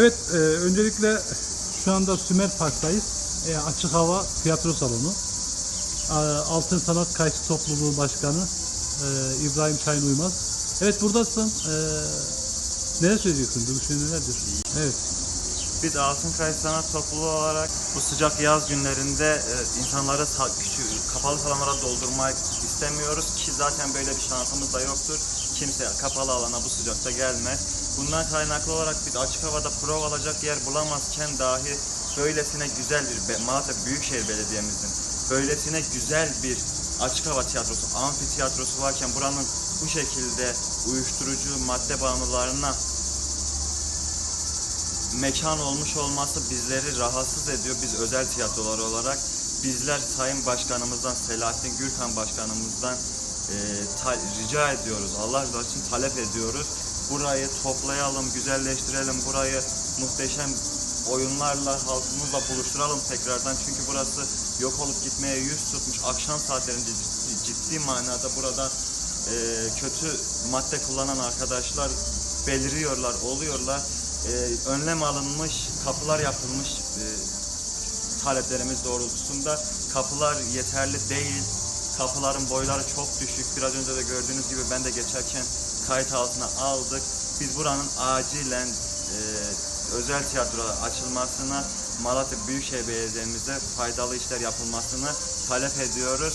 Evet, e, öncelikle şu anda Sümer Park'tayız. E, açık hava tiyatro salonu. E, Altın Sanat Kayıt Topluluğu Başkanı e, İbrahim Şahin Uymaz. Evet buradasın. E, neler söyleyeceksin? Görüşün nelerdir? Evet. Biz Altınkaya Sanat Topluluğu olarak bu sıcak yaz günlerinde e, insanları sa- küçük, kapalı salonlara doldurmak istemiyoruz ki zaten böyle bir şansımız da yoktur. Kimse kapalı alana bu sıcakta gelmez. Bundan kaynaklı olarak biz açık havada prova alacak yer bulamazken dahi böylesine güzel bir, Malatya Büyükşehir Belediye'mizin böylesine güzel bir açık hava tiyatrosu, amfi tiyatrosu varken buranın bu şekilde uyuşturucu madde bağımlılarına mekan olmuş olması bizleri rahatsız ediyor. Biz özel tiyatrolar olarak bizler Sayın Başkanımızdan Selahattin Gürkan Başkanımızdan e, ta- rica ediyoruz. Allah rızası için talep ediyoruz. Burayı toplayalım, güzelleştirelim. Burayı muhteşem oyunlarla halkımızla buluşturalım tekrardan. Çünkü burası yok olup gitmeye yüz tutmuş. Akşam saatlerinde ciddi, manada burada e, kötü madde kullanan arkadaşlar beliriyorlar, oluyorlar. E, önlem alınmış, kapılar yapılmış e, taleplerimiz doğrultusunda. Kapılar yeterli değil. Kapıların boyları çok düşük. Biraz önce de gördüğünüz gibi ben de geçerken kayıt altına aldık. Biz buranın acilen e, özel tiyatro açılmasına, Malatya Büyükşehir Belediye'mize faydalı işler yapılmasını talep ediyoruz.